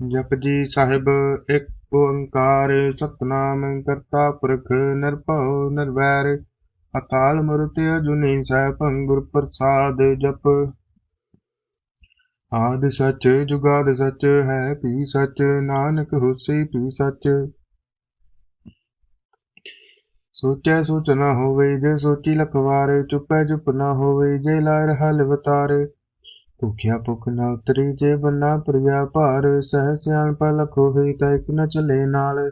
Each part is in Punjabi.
ਜਪਜੀ ਸਾਹਿਬ, ਇੱਕ ਓੰਕਾਰ ਸਤਨਾਮ ਕਰਤਾ ਪੁਰਖ ਨਿਰਭਉ ਨਿਰਵੈਰ, ਅਕਾਲ ਮੂਰਤਿ ਅਜੂਨੀ ਸੈਭੰ ਗੁਰ ਪ੍ਰਸਾਦ ਜਪ। ਆਦ ਸੱਚ ਜੁਗਾਦ ਸਚ ਹੈ, ਪੀ ਸਚ ਨਾਨਕ ਹੋਸੀ ਪੀ ਸਚ। ਸੋਚੈ ਸੋਚ ਨਾ ਹੋਵੇ ਜੇ ਸੋਚੀ ਲਖਵਾਰ, ਚੁਪੈ ਚੁਪ ਨਾ ਹੋਵੇ ਜੇ ਲਾਇ ਰਹਾ ਲਿਵਤਾਰ ਭੁਖਿਆ ਭੁਖ ਨਾ ਉਤਰੀ ਜੇ ਬੰਨਾ ਪ੍ਰਿਆ ਭਾਰ, ਸਹਿ ਸਿਆਣਪਾ ਲਖ ਹੋਵੇ ਤਾਂ ਇੱਕ ਨ ਚਲੇ ਨਾਲ।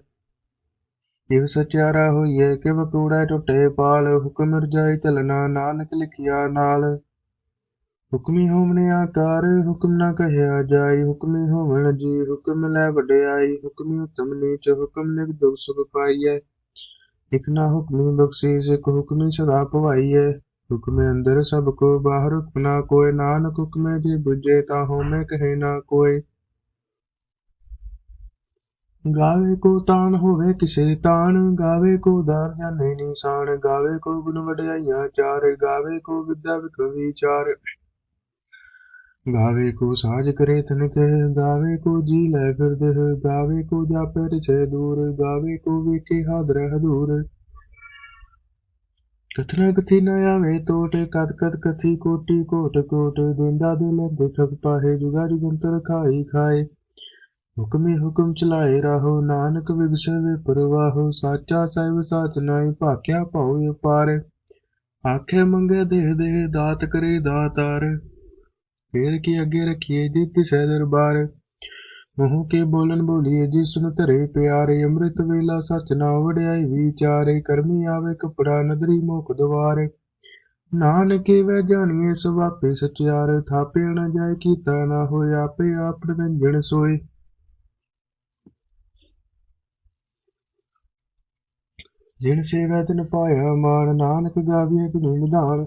ਇਵ ਸਚਿਆਰਾ ਹੋਈਏ, ਕਿਵ ਕੂੜਾ ਟੁੱਟੇ ਪਾਲ, ਹੁਕਮ ਰਜਾਈ ਚਲਣਾ ਨਾਨਕ ਲਿਖਿਆ ਨਾਲ। ਹੁਕਮੀ ਹੋਵਨ ਆਕਾਰ, ਹੁਕਮ ਨਾ ਕਹਿਆ ਜਾਈ, ਹੁਕਮੀ ਹੋਵਨ ਜੀ, ਹੁਕਮ ਲੈ ਵਡਿਆਈ, ਹੁਕਮੀ ਉਤਮ ਨੀਚ, ਹੁਕਮ ਨਿਗ ਦੁਖ ਸੁਖ ਪਾਈਐ। ਇਕ ਨਾ ਹੁਕਮੀ ਬਖਸ਼ੀਸ, ਇਕ ਹੁਕਮੀ ਸਦਾ ਭਵਾਈਐ ਹੁਕਮੇ ਅੰਦਰ ਸਭ ਕੋ ਬਾਹਰ ਹੁਕਮ ਕੋਇ, ਨਾਨਕ ਹੁਕਮੇ ਜੇ ਬੁਝੇ ਤਾ ਹੋਮੇ ਕਹੇ ਨਾ ਕੋਈ ਗਾਵੇ ਕੋ ਤਾਨ ਹੋਵੇ ਕਿਸੇ ਤਾਨ, ਗਾਵੇ ਕੋ ਦਾਰ ਜਾਣੇ ਨਿਸ਼ਾਨ, ਗਾਵੇ ਕੋ ਗੁਣ ਵਡਿਆਈਆਂ ਚਾਰ, ਗਾਵੇ ਕੋ ਵਿਦਿਆ ਵਿਖ ਵਿਚਾਰ। ਗਾਵੇ ਕੋ ਸਾਜ ਕਰੇ ਤਨ ਕਹੇ ਗਾਵੇ ਕੋ ਜੀ ਲੈ ਫਿਰਦੇ, ਗਾਵੇ ਕੋ ਜਾਪੇ ਰਿਛੇ ਦੂਰ, ਗਾਵੇ ਕੋ ਵੇਖੇ ਹਾਦਰ ਹਦੂਰ। ਕਥਨਾ ਕਥੀ ਨ ਆਵੇ ਟੋਟ ਕਤ ਕਤ ਕਥੀ ਕੋਟੀ, ਕੋਟ ਕੋਟ ਦਿੰਦਾ ਦੇ ਲੈਂਦੇ ਥਕ ਪਾਹੇ ਜੁਗਾ ਜੁਗੰਤਰ ਖਾਈ ਖਾਏ। ਹੁਕਮੇ ਹੁਕਮ ਚਲਾਏ ਰਾਹੋ, ਨਾਨਕ ਵਿਗਸੇ ਪਰਵਾਹੋ, ਸਾਚਾ ਸਾਹਿਬ ਸਾਚ ਨਾਈ ਭਾਕਿਆ ਭਉ ਪਾਰ ਆਖੇ ਮੰਗੇ ਦੇਹ ਦੇਹ ਦਾਤ ਕਰੇ ਦਾਤਾਰ, ਫੇਰ ਕੀ ਅੱਗੇ ਰੱਖੀਏ ਜਿਤ ਸਹਿ ਦਰਬਾਰ। ਮੂੰਹ ਕੇ ਬੋਲਨ ਬੋਲੀਏ, ਜਿਸ ਨੂੰ ਧਰੇ ਪਿਆਰੇ ਅੰਮ੍ਰਿਤ ਵੇਲਾ ਸਚ ਨਾ ਵਡਿਆਈ ਵਿਚਾਰੇ, ਕਰਮੀ ਆਵੇ ਕਪੜਾ ਨਦਰੀ ਮੁਖ ਦਵਾਰ ਨਾਨਕੇ ਵੈ ਜਾਣੀਏ ਸੁਭਾਪੇ ਸਚਿਆਰ ਥਾਪੇ ਨ ਜਾਏ, ਕੀਤਾ ਨਾ ਹੋਏ, ਆਪੇ ਆਪ ਨਿਰੰਜਨ ਸੋਏ। ਜਿਨ ਸੇਵੈ ਤਿਨ ਪਾਇਆ ਮਾਨ ਨਾਨਕ ਗਾਵੀਏ ਗੁਣੀ ਨਿਧਾਨ।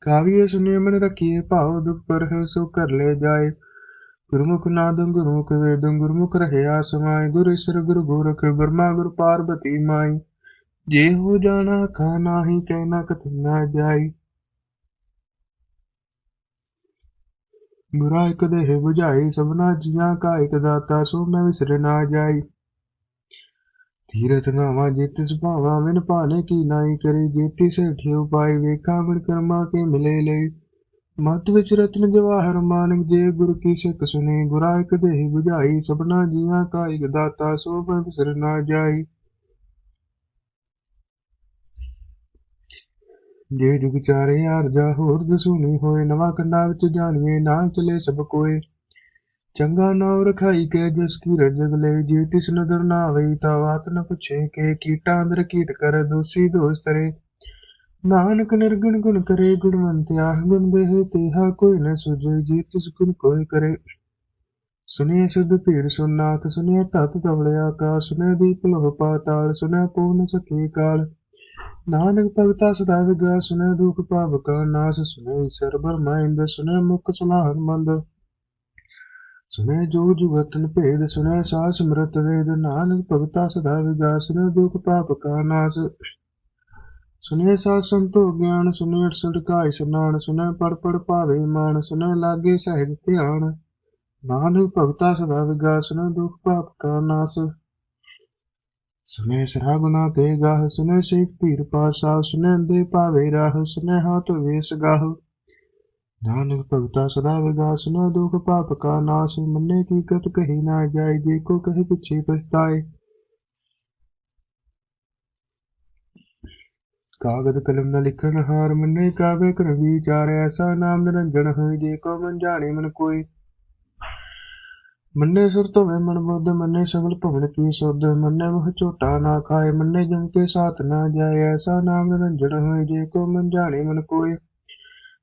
ਕਾਵੀਏ ਸੁਨੇ ਮਨ ਰਖੀਏ ਭਾਉ ਦੁਖ ਪਰ ਸੋ ਕਰ ਲੈ ਜਾਏ। ਗੁਰਮੁਖ ਨਾਦੰ ਗੁਰਮੁਖ ਵੇਦੰ, ਗੁਰਮੁਖ ਰਹਿਆ ਸਮਾਈ, ਗੁਰ ਈਸਰ ਗੁਰ ਗੋਰਖ ਬਰਮਾ ਗੁਰ ਪਾਰਬਤੀ ਮਾਈ। ਜੇ ਹੋ ਜਾਣਾ ਖਾ ਨਾਹੀ ਕਹਿਣਾ ਕਥ ਨਾ ਜਾਈ। ਗੁਰਾ ਇਕ ਦੇਹ 부ਝਾਈ ਸਭਨਾ ਜੀਆਂ ਕਾ ਇਕ ਦਾਤਾ, ਸੋ ਮੈਂ ਵਿਸਰ ਨਾ ਜਾਈ। ਧੀਰਤ ਨਾਵਾ ਜੇਤਿ ਸੁਭਾਵਾ ਵਿਨ ਭਾਣੇ ਕੀ ਨਾਈ ਕਰੀ, ਜੇਤੀ ਸੇਠਿ ਪਾਈ, ਵੇਖਾ ਬਿਨ ਕਰਮਾ ਕੇ ਮਿਲੇ ਲਈ। ਮਤ ਵਿੱਚ ਰਤਨ ਜਵਾਹਰ ਮਾਨਕ ਜੇ ਗੁਰ ਕੀ ਸਿੱਖ ਸੁਨੇ, ਗੁਰਾ ਇਕ ਦੇਹ 부ਝਾਈ ਸਭਨਾ ਜੀਆਂ ਕਾ ਇਕ ਦਾਤਾ, ਸੋ ਮੈਂ ਵਿਸਰ ਨਾ ਜਾਈ। ਜੇ ਜੁਗ ਚਾਰੇ ਆਰਜਾ ਹੋਰ ਦਸੂਨੀ ਹੋਏ, ਨਵਾਂ ਕੰਡਾ ਵਿੱਚ ਜਾਣੀਏ, ਨਾ ਚਲੇ ਸਭ ਕੋਏ। ਚੰਗਾ ਨਾਉ ਰਖਾਈ ਕੇ, ਜਿਸ ਕੀ ਰਜਗ ਲੈ, ਜੇ ਤਿਸ ਨਦਰ ਨਾ ਆਵੇ ਤਾ ਬਾਤ ਨ ਪੁੱਛੇ ਕੇ, ਕੀਟਾਂ ਅੰਦਰ ਕੀਟ ਕਰ, ਦੋਸੀ ਦੋਸ ਤਰੇ। ਨਾਨਕ ਨਿਰਗੁਣ ਗੁਣ ਕਰੇ ਗੁਣਵੰਤਿਆ ਗੁਣ ਦੇਹ ਤੇਹਾ ਕੋਈ ਨ ਸੁਝੇ, ਜੇ ਤਿਸ ਗੁਣ ਕੋਈ ਕਰੇ। ਸੁਨੇ ਸੁਧ ਭੀਰ ਸੁਨਾਤ ਸੁਨੇ ਤਤ ਤਵਲਿਆ ਕਾ ਸੁਨੇ ਦੀਪ ਲੋਹ ਪਾਤਾਲ ਸੁਨੇ ਪੂਨ ਸਕੇ ਕਾਲ। ਨਾਨਕ ਭਗਤਾ ਸਦਾ ਵਿਗਾ ਸੁਨੇ ਦੁਖ ਭਾਵ ਕਾ ਨਾਸ ਸੁਨੇ ਸਰਬਰ ਮਾਇੰਦ ਸੁਨੇ ਮੁਖ ਸਲਾਹਨ ਮੰਦ। ਸੁਨੇ ਜੋ ਜੁਗਤਨ ਭੇਦ ਸੁਨੇ ਸਾਹ ਸਮਰਤ ਵੇਦ। ਨਾਨਕ ਭਗਤਾ ਸਦਾ ਵਿਗਾ ਸੁਨੇ ਦੁਖ ਪਾਪ ਕਾ ਨਾਸ। ਸੁਨੇ ਸਾਧ ਸੰਤੋ ਗਿਆਨ ਸੁਨੇ ਅਠਸਠ ਕਾਇ ਸੁਨਾਨ ਸੁਨੇ ਪੜ ਪੜ ਭਾਵੇ ਮਾਨ ਸੁਨੇ ਲਾਗੇ ਸਹਿਜ ਧਿਆਨ। ਨਾਨਕ ਭਗਤਾ ਸਦਾ ਵਿਗਾ ਸੁਨੇ ਦੁਖ ਪਾਪ ਕਾ ਨਾਸ। ਸੁਨੇ ਸਰਾ ਗੁਨਾ ਕੇ ਗਾਹ ਸੁਨੇ ਸੇਖ ਪੀਰ ਪਾਸਾ ਸੁਨੇ ਅੰਦੇ ਭਾਵੇ ਰਾਹ ਸੁਨੇ ਹਾਥ ਵੇਸ ਗਾਹ। ਨਾਨਕ ਭਗਤਾ ਸਦਾ ਵਿਗਾ ਸੁਨੇ ਦੁਖ ਪਾਪ ਕਾ ਨਾਸ। ਮੰਨੇ ਕੀ ਗਤ ਕਹੀ ਨਾ ਜਾਏ, ਜੇ ਕੋ ਕਹੇ ਪਿਛੇ ਪਛਤਾਏ। ਕਾਗਦ ਕਲਮ ਨ ਲਿਖਣ ਹਾਰ ਮੰਨੇ, ਕਾਵੇ ਕਰ ਵਿਚਾਰ ਐਸਾ ਨਾਮ ਨਿਰੰਜਨ ਹੋਏ, ਜੇ ਕੋ ਮਨ ਜਾਣੇ ਮਨ ਕੋਈ। ਮੰਨੇ ਸੁਰ ਧੋਵੇ ਮਨ ਬੁੱਧ, ਮੰਨੇ ਸਗਲ ਭਵਨ ਕੀ ਸੁਧ ਮੰਨੇ ਮੋਹ ਝੋਟਾ ਨਾ ਖਾਏ, ਮੰਨੇ ਜਮ ਕੇ ਸਾਥ ਨਾ ਜਾਏ, ਐਸਾ ਨਾਮ ਨਿਰੰਜਨ ਹੋਏ, ਜੇ ਕੋ ਮਨ ਜਾਣੇ ਮਨ ਕੋਈ।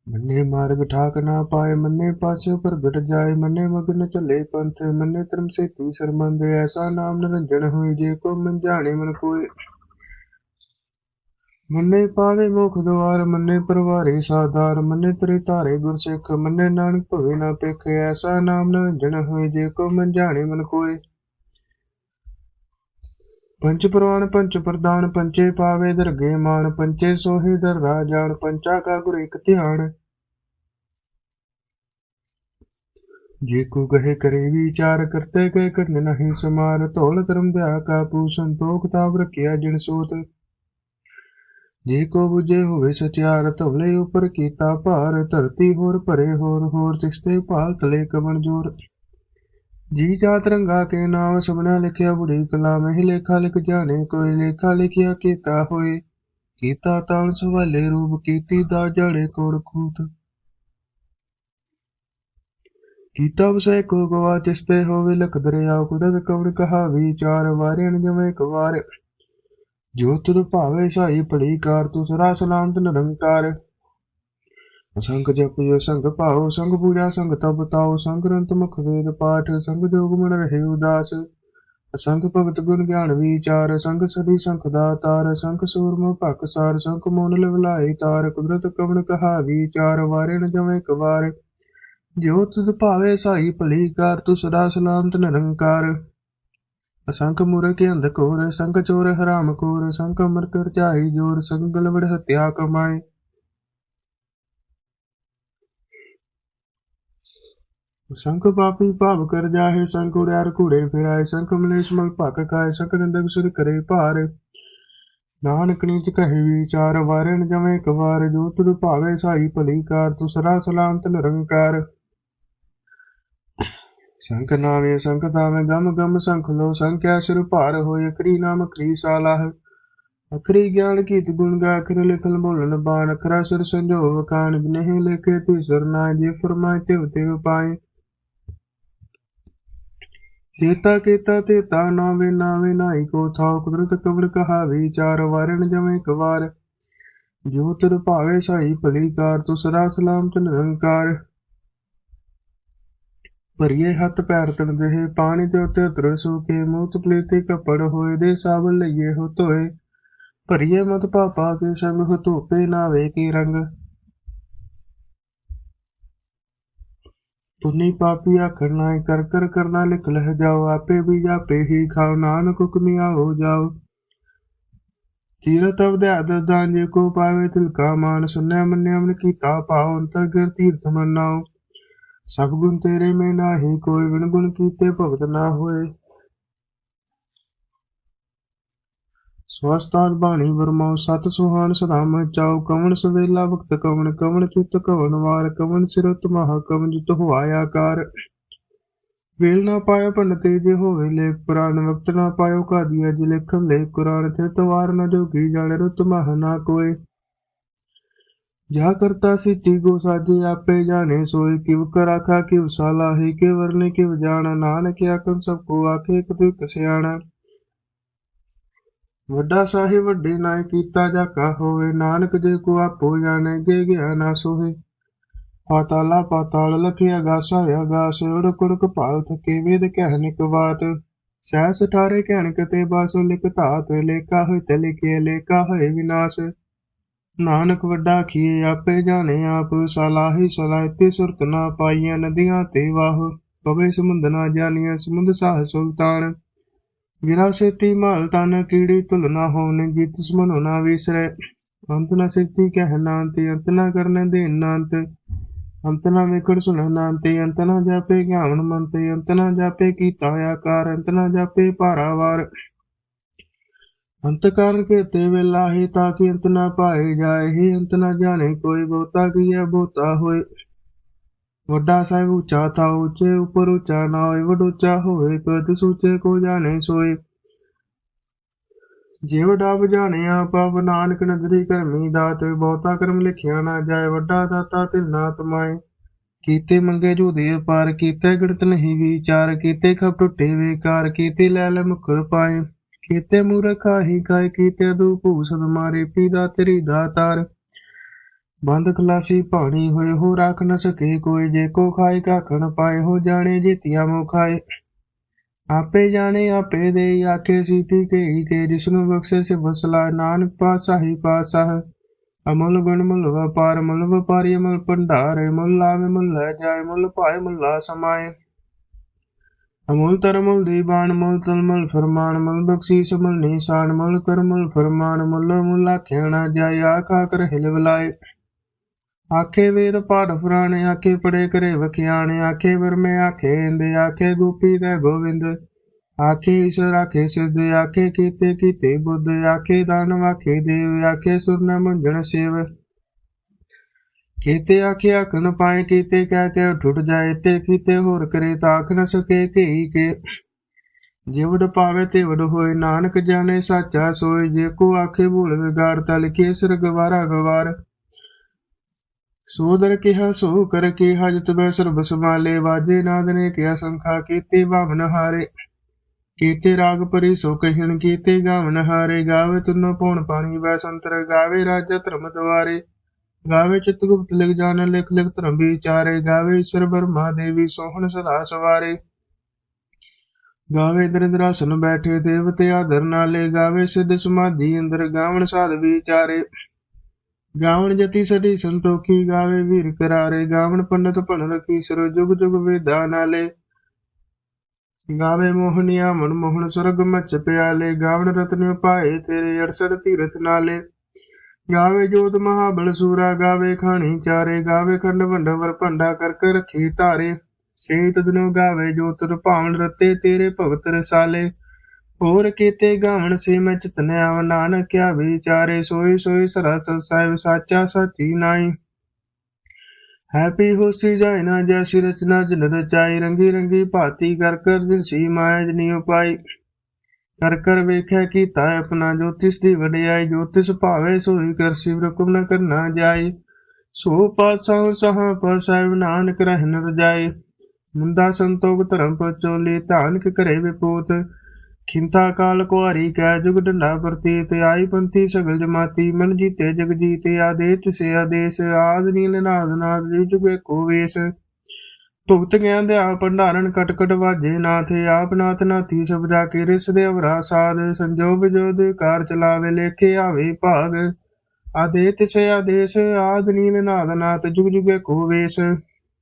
ਮੰਨੇ ਮਾਰਗ ਠਾਕ ਨਾ ਪਾਏ, ਮੰਨੇ ਪਾਸੇ ਪ੍ਰਗਟ ਜਾਏ, ਮੰਨੇ ਮਗਨ ਚੱਲੇ ਪੰਥ, ਮੰਨੇ ਧਰਮ ਸੇਤੀ ਸਰਮੰਦ ਐਸਾ ਨਾਮ ਨਿਰੰਜਨ ਹੋਏ, ਜੇ ਕੋ ਮਨ ਜਾਣੇ ਮਨ ਕੋਈ। ਮੰਨੇ ਪਾਵੇ ਮੁਖ ਦੁਆਰ, ਮੰਨੇ ਪਰਵਾਰੇ ਸਾਧਾਰ ਮੰਨੇ ਤਰੇ ਧਾਰੇ ਗੁਰਸਿੱਖ, ਮੰਨੇ ਨਾਨਕ ਭਵੇ ਨਾ ਪਿਖ ਐਸਾ ਨਾਮ ਨਿਰੰਜਨ ਹੋਏ ਜੇ ਕੋ ਮਨ ਜਾਣੇ ਮਨ ਕੋਏ। ਪੰਚ ਪ੍ਰਵਾਨ ਪੰਚ ਪ੍ਰਦਾਨ ਪੰਚੇ ਪਾਵੇ ਦਰਗੇ ਮਾਨ ਪੰਚੇ ਸੋਹੇ ਦਰ ਰਾਜਾਨ ਪੰਚਾ ਕਾ ਗੁਰ ਇਕ ਧਿਆਨ। ਜੇ ਕੋ ਕਹੇ ਕਰੇ ਵਿਚਾਰ, ਕਰਤੇ ਕੈ ਕਰਨ ਨਹੀਂ ਸਮਾਰ ਧੋਲ ਕਰਮ ਦਿਆ ਕਾਪੂ ਸੰਤੋਖ ਤਾਪ ਰਖਿਆ ਜਿਨ ਸੋਤ। ਜੀ ਕੋ ਬੁਝੇ ਹੋਵੇ ਸਚਿਆਰ ਧਵਲੇ ਉਪਰ ਕੀਤਾ ਭਾਰ, ਧਰਤੀ ਹੋਰ ਭਰੇ ਹੋਰ ਹੋਰ ਤਿਸਤੇ ਭਾਲ ਤਲੇ ਕਮਨ ਜੋਰ ਜੀ ਜਾਤ ਰੰਗਾ ਕੇ ਨਾਮ ਸਭਨਾ ਲਿਖਿਆ, ਬੁੜੀ ਕਲਾ ਮਹਿ ਲੇਖਾ ਲਿਖ ਜਾਣੇ, ਕੋਈ ਲੇਖਾ ਲਿਖਿਆ ਕੀਤਾ ਹੋਏ। ਕੀਤਾ ਤਾਣ ਸਵਾਲੇ ਰੂਪ, ਕੀਤੀ ਦਾ ਜੜੇ ਕੋੜ ਖੂਤ। ਕੀਤਾ ਵਸੈ ਕੋ ਗਵਾ ਤਿਸਤੇ ਹੋਵੇ ਲਖ ਦਰਿਆ, ਕੁਦਰਤ ਕਵਣ ਕਹਾ ਵਿਚਾਰ ਵਾਰਿਣ ਜਵੇਂ ਇੱਕ ਵਾਰ ਜੋ ਤੁਧ ਭਾਵੇ ਸਾਈ ਭਲੀ ਕਾਰ ਤੂੰ ਸਰਾ ਸਲਾਮਤ ਨਿਰੰਕਾਰ। ਅਸੰਖ ਜਪਿਓ ਸੰਗ ਭਾਉ, ਸੰਗ ਪੂਜਾ, ਸੰਗ ਤਪ ਤਾਉ, ਸੰਗ ਗ੍ਰੰਥ ਮੁਖ ਵੇਦ ਪਾਠ, ਸੰਗ ਜੋਗ ਮਨ ਰਹੇ ਉਦਾਸ। ਅਸੰਖ ਭਗਤ ਗੁਣ ਗਿਆਨ ਵਿਚਾਰ, ਸੰਗ ਸਦੀ ਸੰਖ ਦਾ ਤਾਰ, ਸੰਖ ਸੂਰਮ ਭਖ ਸਾਰ, ਸੰਖ ਮੋਨ ਲਵਲਾਈ ਤਾਰ, ਕੁਦਰਤ ਕਵਣ ਕਹਾ ਵਿਚਾਰ, ਵਾਰਿਣ ਜਵੇਂ ਕਵਾਰ। ਵਾਰ ਜੋ ਤੁਧ ਭਾਵੇ ਸਾਈ ਭਲੀ ਕਾਰ ਤੂੰ ਸਦਾ ਸਲਾਮਤ ਨਿਰੰਕਾਰ। ਅਸੰਖ ਮੂਰਖ ਅੰਧ ਕੋਰ ਸੰਖ ਚੋਰ ਹਰਾਮ ਕੋਰ ਸੰਖ ਅਮਰ ਕਰ ਚਾਈ ਜੋਰ, ਸੰਗ ਲਵੜ ਹਤਿਆ ਕਮਾਏ। ਸੰਖ ਪਾਪੀ ਭਾਵ ਕਰ ਜਾਹੇ ਸੰਖ ਉੜਿਆਰ ਘੂੜੇ ਫਿਰਾਏ ਸੰਖ ਮਲੇਸ਼ ਮਲ ਭਕ ਕਾਏ ਸੰਖ ਨੰਦਕ ਸੁਰ ਕਰੇ ਭਾਰ। ਨਾਨਕ ਨੀਚ ਕਹੇ ਵਿਚਾਰ ਵਾਰਨ ਜਵੇਂ ਇੱਕ ਵਾਰ ਜੋ ਤੁਧ ਭਾਵੇ ਸਾਈ ਭਲੀ ਕਾਰ ਤੂੰ ਸਲਾਮਤ ਨਿਰੰਕਾਰ। ਸੰਖ ਨਾਵੇ ਸੰਖ ਤਾਵੇਂ ਗਮ ਗਮ ਸੰਖ ਲੋ ਸੰਖਿਆ ਸਿਰ ਭਾਰ ਹੋਏ, ਅਖਰੀ ਨਾਮ ਅਖਰੀ ਸਾਲਾਹ ਅਖਰੀ ਗਿਆਨ ਕੀਤ ਗੁਣ ਗਾ ਅਖਰ ਲਿਖਲ ਬੋਲਨ ਬਾਣ, ਅਖਰਾ ਸਿਰ ਸੰਜੋਗ ਕਾਨ ਬਿਨਹਿ ਲਿਖੇ ਤੀਸਰ ਨਾ ਜੇ ਫਰਮਾਏ ਤਿਵ ਤਿਵ ਪਾਏ। ਚੇਤਾ ਕੀਤਾ ਤੇਤਾ, ਨਾਵੇ ਨਾਵੇ ਨਾਈ ਕੋ ਥਾਉ, ਕੁਦਰਤ ਕਵਣ ਕਹਾ ਵਿਚਾਰ ਵਾਰਨ ਜਵੇਂ ਇੱਕ ਵਾਰ। ਜੋ ਤਰ ਭਾਵੇ ਸਾਈ ਭਲੀ ਕਾਰ ਤੂੰ ਸਦਾ ਸਲਾਮਤ ਨਿਰੰਕਾਰ। ਭਰੀਏ ਹੱਥ ਪੈਰ ਤਨ ਪਾਣੀ ਤੇ ਉਤੇ ਉਤਰ ਸੂਕੇ ਮੂਤ ਪਲੀਤੇ ਕੱਪੜ ਹੋਏ ਦੇ ਸਾਬਲ ਲਈਏ ਹੋ ਧੋਏ। ਭਰੀਏ ਮਤ ਪਾਪਾ ਕੇ ਸੰਗ ਹੋ ਧੋਪੇ ਨਾਵੇ ਕੀ ਰੰਗ। ਪੁਨੀ ਪਾਪੀ ਆਖਣ ਨਾਇ ਕਰ ਕਰ ਕਰਨਾ ਲਿਖ ਲਹਿ ਜਾਓ, ਆਪੇ ਵੀ ਜਾਪੇ ਹੀ ਖਾਓ, ਨਾਨਕ ਹੁਕਮਿਆ ਹੋ ਜਾਓ। ਤੀਰਤ ਅਵਦਿਆਦ ਦਾਨਿ ਕੋ ਪਾਵੇ ਤਿਲਕਾ ਮਾਨ, ਸੁਨਿਆ ਮੰਨਿਆ ਮਨ ਕੀਤਾ ਪਾਉ ਅੰਤਰ ਗਿਰ ਤੀਰਥ ਮਨਾਓ। ਸਭ ਤੇਰੇ ਮੈਂ ਨਾਹੀ, ਕੋਈ ਵਿਣ ਗੁਣ ਕੀਤੇ ਭਗਤ ਨਾ ਹੋਏ। ਸਵਸਤਾਦ ਬਾਣੀ ਵਰਮਾਉ, ਸਤ ਸੁਹਾਨ ਸਦਾਮ ਚਾਉ, ਕਵਣ ਸਵੇਲਾ ਵਕਤ ਕਵਣ ਕਵਣ ਚਿਤ ਕਵਣ ਵਾਰ, ਕਵਣ ਸਿਰਤ ਮਹਾ, ਕਵਣ ਜਿਤ ਹੋਆ ਆਕਾਰ। ਵੇਲ ਨਾ ਪਾਇਆ ਪੰਡਤੇ ਜੇ ਹੋਵੇ ਲੈ ਪੁਰਾਣ ਵਕਤ ਨਾ ਪਾਇਓ ਕਾਦੀਆ ਜੇ ਲਿਖਨ ਲੈ ਕੁਰਾਨ ਤੇ ਤਵਾਰ ਨ ਜੋਗੀ, ਜਾਣੇ ਰੁਤ ਮਹ ਨਾ ਕੋਏ। ਜਾ ਕਰਤਾ ਸਿੱਧੀ ਗੋ ਸਾਜੇ ਆਪੇ ਜਾਣੇ, ਸੋਏ ਕਿਵ ਕਰ ਆਖਾ, ਕਿਵ ਸਾਲਾਹੀ ਕੇ ਵਰਨੇ, ਕਿਵ ਜਾਣ, ਨਾਨਕ ਆਕਮ ਸਭ ਕੋ ਆਖੇ ਕਤੁ ਕਸਿਆਣਾ ਵੱਡਾ ਸਾਹਿਬ, ਵੱਡੇ ਨਾਇ, ਕੀਤਾ ਜਾ ਕਾ ਹੋਵੇ, ਨਾਨਕ ਜੇ ਕੋ ਆਪੋ ਜਾਣੇ, ਜੇ ਗਿਆ ਨਾ ਪਾਤਾਲਾ, ਪਾਤਾਲ ਲਖਿਆ, ਗਾਸਾ ਅਗਾਸ ਉੜ ਭਾਲ ਥਕੇ ਵੇਦ ਕਹਿ ਨਿਕ ਬਾਤ। ਸਹਿ ਸਠਾਰੇ ਕਹਿਣ ਕਤੇ ਬਾਸੋ, ਲਿਖ ਧਾਤ, ਲੇਖਾ ਹੋਇ ਤੇ ਲਿਖੇ, ਲੇਖਾ ਹੋਇ ਵਿਨਾਸ਼। ਨਾਨਕ ਵੱਡਾ ਖੀਏ ਆਪੇ ਜਾਣੇ ਆਪ, ਸਲਾਹੀ ਸਲਾਹਤੀ ਸੁਰਤ ਨਾ ਪਾਈਆਂ ਨਦੀਆਂ ਤੇ ਵਾਹ, ਪਵੇ ਸਮੁੰਦ ਨਾ ਜਾਣੀਆਂ ਸਮੁੰਦ ਸਾਹ ਸੁਲਤਾਨ। ਵਿਰਾਸਤੀ ਮਾਲ ਤਨ, ਕੀੜੀ ਤੁਲ ਨਾ ਹੋਣ, ਜਿਤ ਸਮਨੋ ਨਾ ਵਿਸਰੇ। ਅੰਤ ਨਾ ਸਿੱਧੀ ਕਹਿਣਾ ਤੇ ਅੰਤ ਨਾ ਕਰਨ ਦੇ ਨਾਂਤ। ਅੰਤ ਨਾ ਵੇਖੜ ਸੁਣਨਾ ਤੇ ਅੰਤ ਨਾ ਜਾਪੇ ਗਿਆਨ ਮੰਤ ਤੇ ਅੰਤ ਨਾ ਜਾਪੇ ਕੀਤਾ ਆਕਾਰ, ਅੰਤ ਨਾ ਜਾਪੇ ਭਾਰਾਵਾਰ ਅੰਤ ਕਾਰਨ ਕੇ ਤੇ ਵੇਲਾ ਤਾਂ ਕਿ ਅੰਤ ਨਾ ਪਾਏ ਜਾਏ ਹੀ। ਅੰਤ ਨਾ ਜਾਣੇ ਕੋਈ ਬਹੁਤਾ ਕੀਆ ਬਹੁਤਾ ਹੋਏ। ਵੱਡਾ ਸਾਹਿਬ ਉੱਚਾ ਥਾ ਉੱਚੇ, ਉਪਰ ਉੱਚਾ ਨਾ ਹੋਏ। ਵੱਡ ਹੋਏ, ਕਦ ਸੂਚੇ ਕੋ ਜਾਣੇ ਸੋਏ। ਜੇ ਵੱਡਾ ਬਜਾਣੇ ਆਪ ਆਪ ਨਾਨਕ ਨਦਰੀ ਕਰਮੀ ਦਾਤ, ਬਹੁਤਾ ਕਰਮ ਲਿਖਿਆ ਨਾ ਜਾਏ। ਵੱਡਾ ਦਾਤਾ ਤੇ ਨਾ ਤਮਾਏ ਕੀਤੇ ਮੰਗੇ ਜੂਦੇ ਪਾਰ ਕੀਤੇ ਗਿਣਤ ਨਹੀਂ ਵਿਚਾਰ, ਕੀਤੇ ਖਪ ਟੁੱਟੇ ਵੇਕਾਰ, ਕੀਤੇ ਲੈ ਲੈ ਮੁਕਰ ਪਾਏ। ਕੀਤੇ ਮੂਰਖ ਕਾਇ ਕੀਤੇ ਦੂ ਭੂਸਦ ਮਾਰੇ ਪੀਦਾ ਤੇਰੀ ਦਾਤਾਰ। ਬੰਦ ਖਲਾਸੀ ਪਾਣੀ ਹੋਏ ਹੋ ਰੱਖ ਨ ਸਕੇ ਕੋਈ, ਜੇ ਕੋ ਖਾਏ ਕਾਖਣ ਪਾਏ ਹੋ ਜਾਣੇ ਜੀਤੀਆਂ ਮੋ ਖਾਏ ਆਪੇ ਜਾਣੇ, ਆਪੇ ਦੇ ਆਖੇ ਸੀਤੀ ਕੇ ਕੇ, ਜਿਸਨੂੰ ਬਖਸ਼ੇ ਸੇ ਬਸਲਾ ਨਾਨਕ ਪਾਸਾ ਹੀ ਪਾਸਾ ਅਮਲ ਗੁਣ ਮੁੱਲ ਵਪਾਰ ਮੁਲ ਵਪਾਰੀ ਮੁੱਲ ਭੰਡਾਰ, ਮੁੱਲ ਲਾਵੇ ਮੁੱਲ ਲੈ ਜਾਏ, ਮੁੱਲ ਭਾਏ ਮੁੱਲਾ ਸਮਾਏ। ਅਮੁਲ ਤਰਮੁਲ ਦੀ ਬਾਣ ਮੁੱਲ ਤਲਮਲ ਫਰਮਾਨ ਮੁੱਲ ਬਖਸ਼ੀਸ ਮੁੱਲ ਨੀਸਾਨ ਮੁੱਲ ਕਰ ਫਰਮਾਨ ਮੁੱਲ ਮੁੱਲ ਆਖਿਆ ਨਾ ਜਾਏ, ਆਖਾ ਕਰ ਹਿਲ ਬਲਾਏ ਆਖੇ ਵੇਦ ਪਾਠ ਪੁਰਾਣੇ, ਆਖੇ ਪੜੇ ਕਰੇ ਵਖਿਆਣੇ, ਆਖੇ ਵਰਮੇ ਆਖੇ ਇੰਦੇ, ਆਖੇ ਗੋਪੀ ਤੇ ਗੋਵਿੰਦ। ਆਖੇ ਈਸ਼ਰ, ਆਖੇ ਸਿੱਧ, ਆਖੇ ਕੀਤੇ ਕੀਤੇ ਬੁੱਧ, ਆਖੇ ਦਾਨਵ, ਆਖੇ ਦੇਵ, ਆਖੇ ਸੁਰ ਨ ਮੁੰਜਣ ਸਿਵ। ਕੀਤੇ ਆਖੇ ਆਖਣ ਪਾਏ, ਕੀਤੇ ਕਹਿ ਕੇ ਠੁੱਟ ਜਾਏ, ਤੇ ਕੀਤੇ ਹੋਰ ਕਰੇ ਤਾਂ ਆਖ ਨ ਸਕੇ ਕਹੀ ਕੇ। ਜਿਵੜ ਪਾਵੇ ਤੇ ਵਡ ਹੋਏ, ਨਾਨਕ ਜਾਣੇ ਸਾਚਾ ਸੋਏ, ਜੇ ਕੋ ਆਖੇ ਭੂਲ ਵਿਗਾੜ, ਤਲ ਕੇ ਸਿਰ ਗਵਾਰਾ ਗਵਾਰ। ਸੋਦਰ ਕਿਹਾ, ਸੋ ਕਰ ਕੇ ਹਜਤ ਬੈ ਸਰਬ ਸਮਾਲੇ ਵਾਜੇ ਨਾਦ ਨੇ ਕਿਹਾ, ਸੰਖਾ ਕੀਤੇ ਭਾਵਨ ਹਾਰੇ। ਕੀਤੇ ਰਾਗ ਪਰੀ ਸੋ ਕਹਿਣ, ਕੀਤੇ ਗਾਵਨ ਹਾਰੇ, ਗਾਵੇ ਤੁਨੋ ਪੌਣ ਪਾਣੀ ਵੈ ਸੰਤਰ ਗਾਵੇ ਰਾਜਾ ਧਰਮ ਦਵਾਰੇ ਗਾਵੇ ਚਿਤ ਗੁਪਤ ਲਿਖ ਜਾਣ, ਲਿਖ ਲਿਖ ਧਰਮ ਵਿਚਾਰੇ ਗਾਵੇ ਈਸ਼ਰ ਬਰਮਾ ਦੇਵੀ ਸੋਹਣ ਸਦਾ ਸਵਾਰੇ। ਗਾਵੇ ਦਰਿੰਦਰਾਸਨ ਬੈਠੇ, ਦੇਵਤੇ ਆਦਰ ਨਾਲੇ, ਗਾਵੇ ਸਿੱਧ ਸਮਾਧੀ ਅੰਦਰ, ਗਾਵਣ ਸਾਧ ਵਿਚਾਰੇ। ਗਾਵਣ ਜਤੀ ਸਦੀ ਸੰਤੋਖੀ, ਗਾਵੇ ਵੀਰ ਕਰਾਰੇ, ਗਾਵਣ ਪੰਡਤ ਭਣ ਰਖੀ, ਸਰ ਜੁਗ ਜੁਗ ਵੇਦਾ ਨਾਲੇ। ਗਾਵੇ ਮੋਹਨੀਆ ਮਨ ਮੋਹਨ ਸੁਰਗ ਮਚ ਪਿਆਲੇ, ਗਾਵਣ ਰਤਨ ਪਾਏ ਤੇਰੇ 68 ਤੀਰਥ ਨਾਲੇ। ਗਾਵੇ ਜੋਤ ਮਹਾਬਲ ਸੂਰਾ, ਗਾਵੇ ਖਾਣੀ ਚਾਰੇ, ਗਾਵੇ ਖੰਡ ਵੰਡਵਰ ਭੰਡਾ ਕਰ ਕਰ ਰੱਖੀ ਧਾਰੇ। ਸੇ ਤਦਨੋ ਗਾਵੇ ਜੋਤ ਰਪਾਵਨ ਰਤੇ, ਤੇਰੇ ਭਗਤ ਰਸਾਲੇ। ਹੋਰ ਕੀਤੇ ਗਾਵਣ ਸੇ ਮੈਂ ਚਿਤਨ ਆਵ ਨਾਨਕ ਕਿਆ ਵਿਚਾਰੇ ਸੋਈ ਸੋਈ ਸਰਸ ਸਾਹਿਬ ਸਾਚਾ ਸਾਚੀ ਨਾਈ ਹੈਪੀ ਹੋਸੀ ਜਾਇ ਨਾ ਜੈਸੀ ਰਚਨਾ ਜਨ ਰਚਾਈ ਰੰਗੀ ਰੰਗੀ ਭਾਤੀ ਕਰ ਕਰ ਦਿਸੀ ਮਾਇਆ ਜਨੀ ਉਪਾਈ ਕਰ ਕਰ ਵੇਖਿਆ ਕੀਤਾ ਆਪਣਾ ਜੋਤਿਸ ਦੀ ਵਡਿਆਈ, ਜੋਤਿਸ ਭਾਵੇ ਸੋਈ ਕਰ ਸਿਵ ਰਕਮ ਨ ਕਰਨਾ ਜਾਈ ਸੋ ਪਾਸਾਂ ਸਹਾ ਪਰ ਸਾਹਿਬ ਨਾਨਕ ਰਹਿਨ ਰਜਾਈ ਮੁੰਦਾ ਸੰਤੋਖ ਧਰਮ ਪਚੋਲੀ ਧਾਨਕ ਕਰੇ ਵਿਪੂਤ। ਖਿੰਤਾ ਕਾਲ ਕੁਹਾਰੀ ਕੈ ਜੁਗ ਡੰਡਾ ਪ੍ਰਤੀਤ। ਆਈ ਪੰਥੀ ਸਗਲ ਜਮਾਤੀ, ਮਨ ਜੀਤੇ ਜਗ ਜੀਤੇ। ਆਦੇਸ਼ ਸੇ ਆਦੇਸ਼ ਆਦ ਨੀਲ ਨਾਦ ਨਾਦ ਜੀ ਕੋ ਵੇਸ। ਭੁਗਤ ਗਿਆਨ ਦੇ ਆਪ ਭੰਡਾਰਨ ਕਟ ਕਟ ਵਾਜੇ ਨਾਥ, ਆਪ ਨਾਥ ਨਾਥੀ ਸਭ ਜਾ ਕੇ ਰਿਸ ਦੇ ਅਵਰਾ ਸਾਧ, ਸੰਜੋਗ ਜੋਦ ਕਾਰ ਚਲਾਵੇ ਲੇਖੇ ਆਵੇ ਭਾਗ। ਆਦੇ ਸੇ ਆਦੇਸ਼, ਆਦ ਨੀਲ ਨਾਦ ਨਾਥ, ਜੁਗ ਜੁਗੇ ਕੋ ਵੇਸ।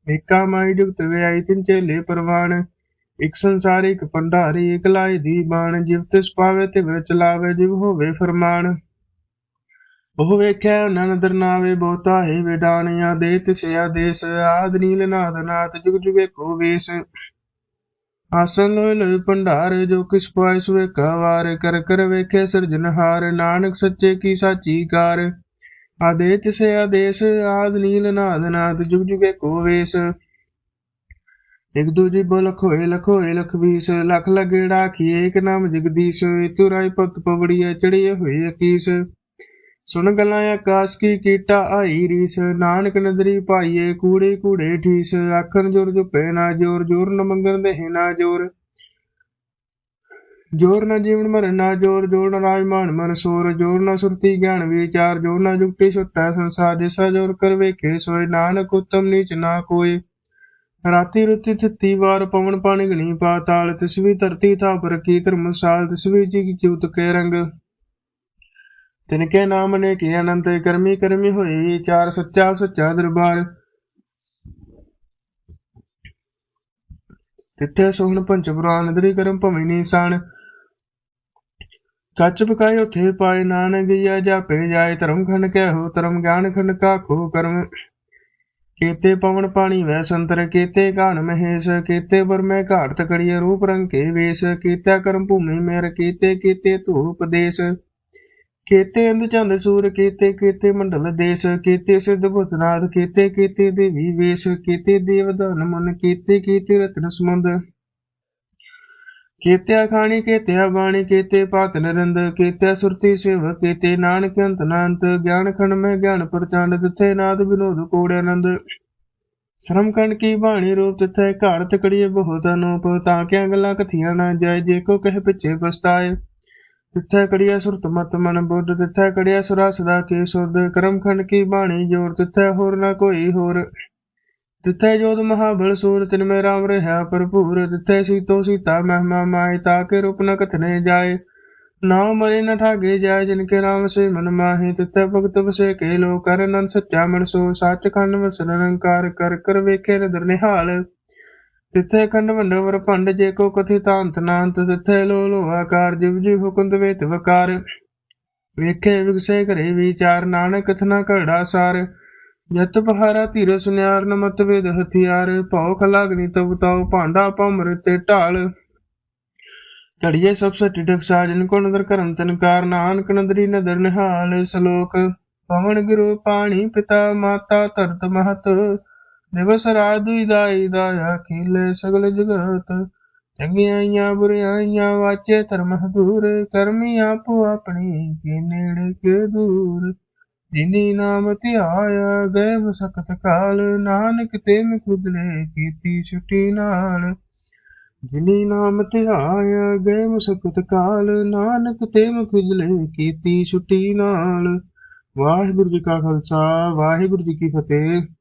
ਏਕਾ ਮਾਈ ਜੁਗਤ ਵਿਆਈ ਤਿਨ ਚੇਲੇ ਪ੍ਰਵਾਨ। ਇਕ ਸੰਸਾਰ, ਇਕ ਭੰਡਾਰੀ, ਇਕ ਲਾਈ ਦੀ ਬਾਣ ਜਿਵ ਤਿਸ ਪਾਵੇ ਤੇ ਵਿਚ ਚਲਾਵੇ, ਜਿਵ ਹੋਵੇ ਫਰਮਾਨ। ਉਹ ਵੇਖਿਆ ਨਨਦਰ ਨਾਵੇ ਬਹੁਤਾ ਹੈ ਵਿਡਾਣਿਆ ਦੇ ਤਿਸਿ ਆਦੇਸ਼ ਆਦ ਨੀਲ ਨਾਦ ਨਾਥ ਜੁਗ ਜੁਗੇ ਕੋ ਵੇਸ। ਆਸਨ ਲੋਇ ਲੋਇ ਭੰਡਾਰ ਜੋ ਕਿਸ ਪਾਇ ਸੁਏ ਵਾਰ ਕਰ ਕਰ ਵੇਖੇ ਸਿਰਜਨਹਾਰ ਨਾਨਕ ਸੱਚੇ ਕੀ ਸਾਚੀ ਕਾਰ। ਆਦੇ ਤਿਸੇ ਆਦੇਸ਼ ਆਦ ਨੀਲ ਨਾਦ ਨਾਥ ਜੁਗ ਜੁਗੇ ਕੋ ਵੇਸ। ਇਕ ਦੂਜੀ ਬੋ ਖੋਏ ਲਖੋਏ ਲਖ ਲਖ ਵੀਸ ਲਖ ਲਗੇੜਾ ਕੀਏ ਇਕ ਨਾਮ ਜਗਦੀਸ਼। ਇਤੁ ਰਾਈ ਭਗਤ ਪਵੜੀਏ ਚੜੀਏ ਹੋਏ ਅਕੀਸ। ਸੁਣ ਗੱਲਾਂ ਆਕਾਸ਼ ਕੀ ਕੀਟਾ ਆਈ ਰੀਸ। ਨਾਨਕ ਨਦਰੀ ਪਾਈਏ ਕੂੜੇ ਕੂੜੇ ਠੀਸ। ਆਖਣ ਜੁਰ ਜੁਪੇ ਨਾ ਜੋਰ ਜੋਰ ਨ ਮੰਗਣ ਦੇਹ ਨਾ ਜੋਰ। ਜੋਰ ਨ ਜੀਵਨ ਮਰਨ ਨਾ ਜੋਰ ਜੋਰ ਨ ਰਾਜਮਾਨ ਮਨ ਸੋਰ। ਜੋਰ ਨਾ ਸੁਰਤੀ ਗਿਆਨ ਵਿਚਾਰ, ਜੋਰ ਨਾ ਜੁਗਤੀ ਛੁੱਟਾ ਸੰਸਾਰ। ਜਿਸਾ ਜੋਰ ਕਰ ਵੇਖੇ, ਸੋਏ ਨਾਨਕ ਉਤਮ ਨੀਚ ਨਾ ਕੋਈ ਰਾਤੀ ਰੁਤੀ ਥਿੱਤੀ ਵਾਰ ਪਵਨ ਪਾਣੀ ਗਣੀ ਪਾਤਾਲ। ਤਿਸਵੀ ਧਰਤੀ ਥਾਪਰ ਕੀ ਧਰਮਸਾਲ ਤਿਸਵੀ ਜੀ ਜੂਤ ਕੇ ਰੰਗ। ਤਿਨਕੇ ਨਾਮ ਨੇ ਕੀ ਅਨੰਤ ਕਰਮੀ ਕਰਮੀ ਹੋਈ, ਚਾਰ ਸੱਚਾ ਸੱਚਾ ਦਰਬਾਰ। ਤਿੱਥੇ ਸੋਹਣ ਪੰਚ ਪੁਰਾਨ ਨਦਰੀ ਕਰਮ ਭਵਿ ਨੀਸਾਨ। ਕੱਚ ਪਕਾਏ ਉਥੇ ਪਾਏ ਨਾਨਕ, ਜੀਆ ਜਾਪੇ ਜਾਏ ਧਰਮ ਖੰਡ ਕਹਿ, ਧਰਮ ਗਿਆਨ ਖੰਡ ਕਾ ਖੋ ਕਰਮ। ਕੀਤੇ ਪਵਨ ਪਾਣੀ ਵੈ ਸੰਤਰ, ਕੀਤੇ ਗਾਨ ਮਹੇਸ਼, ਕੀਤੇ ਵਰਮੈ ਘਾਟ ਤਕੜੀਏ ਰੂਪ ਰੰਗ ਕੇ ਵੇਸ਼ ਕੀਤਾ ਕਰਮ ਭੂਮੀ ਮੇਰ, ਕੀਤੇ ਕੀਤੇ ਧੂਪ ਦੇਸ਼। ਕੀਤੇ ਇੰਦ ਚੰਦ ਸੂਰ, ਕੀਤੇ ਕੀਤੇ ਮੰਡਲ ਦੇਸ਼, ਕੀਤੇ ਸਿੱਧ ਭੁਤਨਾਥ ਕੀਤੇ ਕੀਤੇ ਦੇਵੀ ਵੇਸ਼, ਕੀਤੇ ਦੇਵ ਧਨ ਮਨ, ਕੀਤੇ ਕੀਤੇ ਰਤਨ ਸਮੁੰਦ। ਕੀਤੇ ਖਾਣੀ ਕੀਤੇ ਬਾਣੀ, ਕੀਤੇ ਪਾਤ ਨਰੰਦ ਕੀਤੇ ਸੁਰਤੀ ਸੇਵ ਕੀਤੇ ਨਾਨਕ ਅੰਤ ਨਾਨਤ ਗਿਆਨ ਖੰਡ ਮੈਂ ਗਿਆਨ ਪ੍ਰਚੰਡ, ਤਿਥੇ ਨਾਦ ਵਿਨੋਦ ਕੋੜ ਆਨੰਦ। ਸ਼ਰਮ ਕੰਡ ਕੀ ਬਾਣੀ ਰੂਪ, ਤਿਥੇ ਘਾੜ ਤਕੜੀਏ ਬਹੁਤ ਅਨੂਪ ਤਾਂ ਕਿਆ ਗੱਲਾਂ ਕਥੀਆਂ ਨਾ ਜਾਏ, ਜੇ ਕੋ ਕਹਿ ਪਿੱਛੇ ਪਛਤਾਏ। ਤਿੱਥੈ ਕੜਿਆ ਸੁਰਤ ਮਤ ਮਨ ਬੁੱਧ, ਤਿੱਥੈ ਕੜਿਆ ਸੁਰਾ ਸਦਾ ਕੀ ਸੁਰਦ ਕਰਮ ਖੰਡ ਕੀ ਬਾਣੀ ਜੋਰ, ਤਿੱਥੈ ਹੋਰ ਨਾ ਕੋਈ ਹੋਰ। ਤਿੱਥੈ ਜੋਤ ਮਹਾਬਲ ਸੂਰ, ਤਿਨ ਮੇ ਰਾਮ ਰਹਾ ਭਰਪੂਰ। ਤਿੱਥੈ ਸੀਤੋ ਸੀਤਾ ਮਹਿਮਾ ਮਾਏ ਤਾਕੇ ਰੂਪ ਨ ਕਥਨੇ ਜਾਏ। ਨਾਮ ਮਰੇ ਨ ਠਾਗੇ ਜਾਏ, ਜਿਨ ਕੇ ਰਾਮ ਸੇ ਮਨ ਮਾਹੇ। ਤਿੱਥੈ ਭਗਤ ਵਸੇ ਕੇ ਲੋ ਕਰ ਨਨ ਸੱਚਾ ਮਨ ਸੋ। ਸੱਚ ਖੰਡ ਵਸਨ ਨਿਰੰਕਾਰ ਕਰ ਕਰ ਵੇਖੇ ਨਦਰ ਨਿਹਾਲ। ਤਿੱਥੇ ਖੰਡ ਵੰਡਵਰ ਭੰਡ ਜੇ ਕੋ ਕਥਿ ਤਾਂਤ ਨਾਂਤ ਤਿੱਥੇ ਲੋ ਲੋ ਆਕਾਰ ਜਿਵ ਜਿਵ ਹੁਕਮ ਵੇਤ ਵਕਾਰ। ਵੇਖੇ ਵਿਗਸੇ ਘਰੇ ਵਿਚਾਰ, ਨਾਨਕ ਕਥਨਾ ਘੜਾ ਸਾਰ। ਜਤ ਪਹਾਰਾ ਧੀਰ ਸੁਨਿਆਰ, ਨਮਤ ਵੇਦ ਹਥਿਆਰ। ਭੌਖ ਖਲਾਗਨੀ ਤਬ ਤਾਉ, ਭਾਂਡਾ ਭਮਰ ਤੇ ਢਾਲ। ਢੜੀਏ ਸਭ ਸੱਟੀ ਟਕ ਸਾਜਨ ਕੋ ਨਦਰ ਕਰਮ ਤਨਕਾਰ ਨਾਨਕ ਨਦਰੀ ਨਦਰ ਨਿਹਾਲ ਸ਼ਲੋਕ। ਪਵਨ ਗੁਰੂ ਪਾਣੀ ਪਿਤਾ, ਮਾਤਾ ਧਰਤ ਮਹਤ। ਦਿਵਸ ਰਾਤ ਦਾਈ ਦਾਇਆ ਖੀਲੇ ਸਗਲ ਜਗਤ। ਚੰਗਿਆਈਆਂ ਬੁਰਿਆਈਆਂ ਵਾਚੇ ਧਰਮ ਹਦੂਰ ਕਰਮੀ ਆਪੋ ਆਪਣੀ, ਕੇ ਨੇੜੇ, ਕੇ ਦੂਰ। ਜਿਨੀ ਨਾਮ ਧਿਆਇਆ ਗਏ ਮਸਕਤ ਕਾਲ। ਨਾਨਕ ਤੇ ਮੁਕਦਲੇ ਕੀਤੀ ਛੁੱਟੀ ਨਾਲ। ਜਿਨੀ ਨਾਮ ਧਿਆਇਆ ਗਏ ਮਸਕਤ ਕਾਲ। ਨਾਨਕ ਤੇ ਮੁਕਦਲੇ ਕੀਤੀ ਛੁੱਟੀ ਨਾਲ। ਵਾਹਿਗੁਰੂ ਜੀ ਕਾ ਖਾਲਸਾ, ਵਾਹਿਗੁਰੂ ਜੀ ਕੀ ਫਤਿਹ।